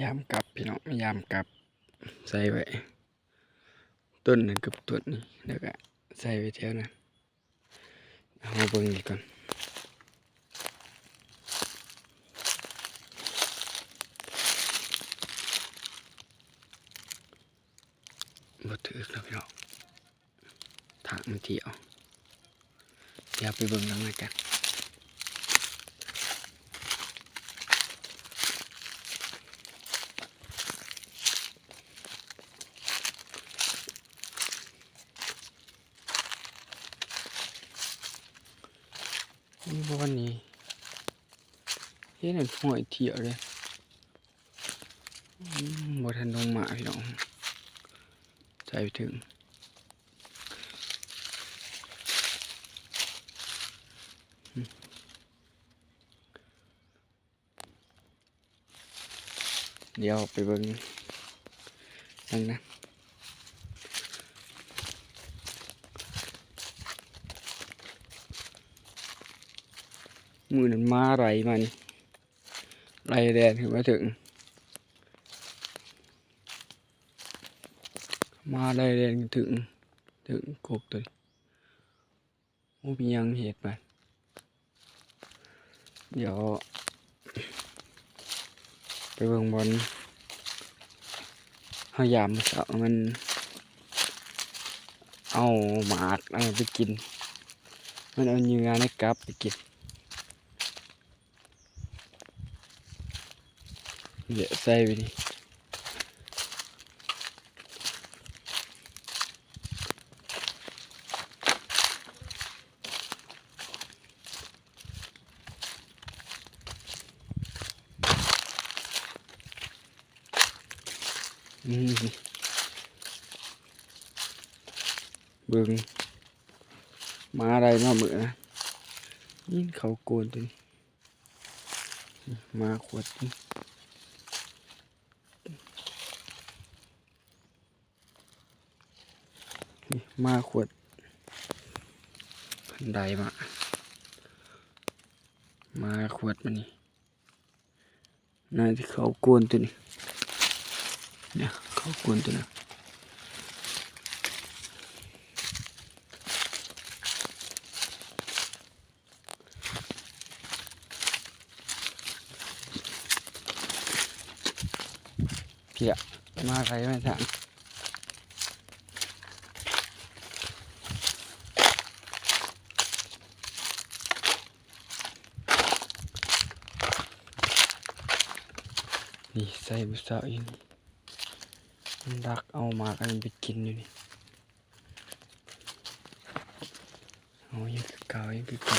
ยามกลับพี่น้องพยายามกลับใส่ไว้ต้นนึงกับต้นนี้แล้วก็ใส่ไว้แถวนั้นเอาเบิ่งอีกก่อนบ่ถือแล้วพี่น้องทางมันเที่ยวเดี๋ยวไปเบิ่งน้ำหน่อยกัน นี่บ่วันนี้เฮ็ดให้หอยเที่ยวเลยบ่ทันลงมาพี่น้องใจไปถึงเดี๋ยวไปเบิ่งจังนะ มือนั้นมาไรมานี่ไรแดนถึงมาถึง มาไรแดนถึง ถึงกบตัวนี้โอ้มียังเหตุไปเดี๋ยว ไปเบิ่งบอลพยายามมาเอามัน เอาหมากเอาไปกิน มันเอาเนื้อในกลับไปกิน เดี๋ยวใส่ไปดิเบิ่งมาอะไรมาเหมือนะนี่งเขาโกนตัวนี้มาขวดนี่ มาขวดพันไดมา มาขวดมันนี่น่าที่เขากวนตัวนี้เนี่ยเขากวนตัวนี้เพียมาใครไม่ถาม นี่ใส่บุษาอยู่นี่มันดักเอามากันไปกินอยู่นี่เอายังคือเก่ายังคือเก่า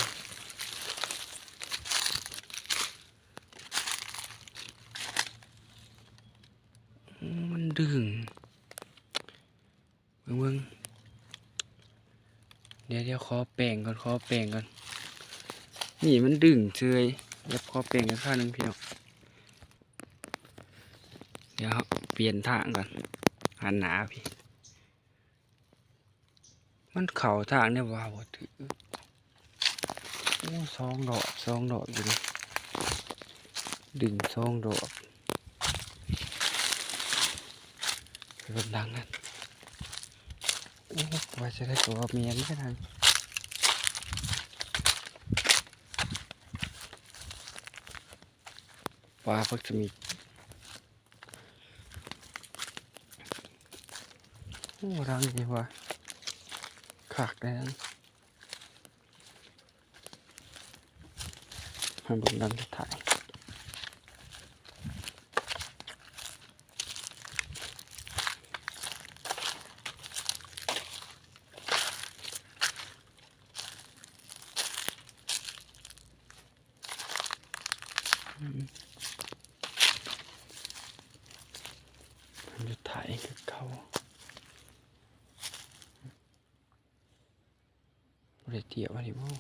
มันดึงเบิ่งเบิ่งเดี๋ยวเดี๋ยวขอแปลงก่อนขอแปลงก่อนนี่มันดึงเฉยเดี๋ยวขอแปลงกันข้าวหนึ่งพี่น้อง เดี๋ยว เปลี่ยนทางก่อนหันหนาพี่ มันเข่าทางเนี่ยว่าบ่ถือโอ้สองดอกสองดอกอยู่นี่ดึงสองดอกไปเบิ่งดังนั่นโอ้ว่าจะได้ตัวเมียนก็ได้ปลาเพิ่งจะมี โอ้รังนี่ว่าขากได้นะมาเบุญดันถ่ายอืมมันจะถ่ายกับเขา เดี่ยวอะไรบ้าง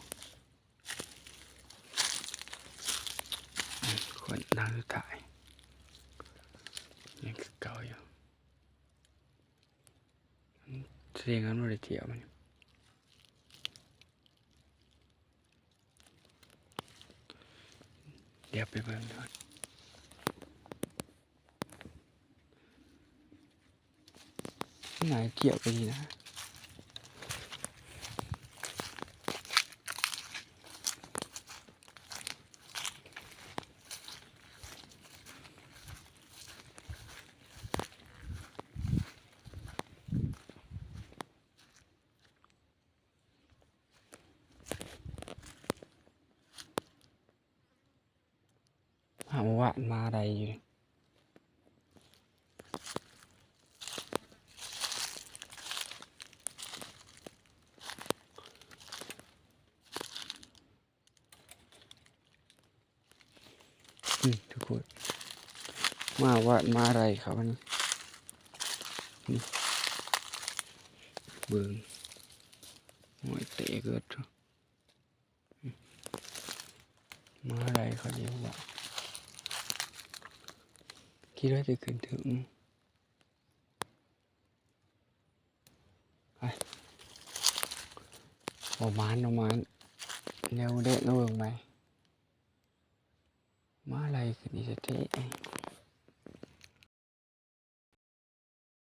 คนนั่งถ่ายยังเก่าอยู่เสียงนั้นไม่ได้เที่ยวมันเดี๋ยวไปเบิ่งดูไหนเกี่ยวไปนี่นะาว่ามาอะไรอยู่นี่ยอืมทุกคนมาว่ามาอะไรครับนี่เบิ่งหอยเตะเกิดมมาอะไรเขาเรียกว่า คิดว่าจะขึ้นถึงไปออกมานออกมานเร็วเด็ดเร็วไหมมาอะไรขึ้นนี่จะเตะ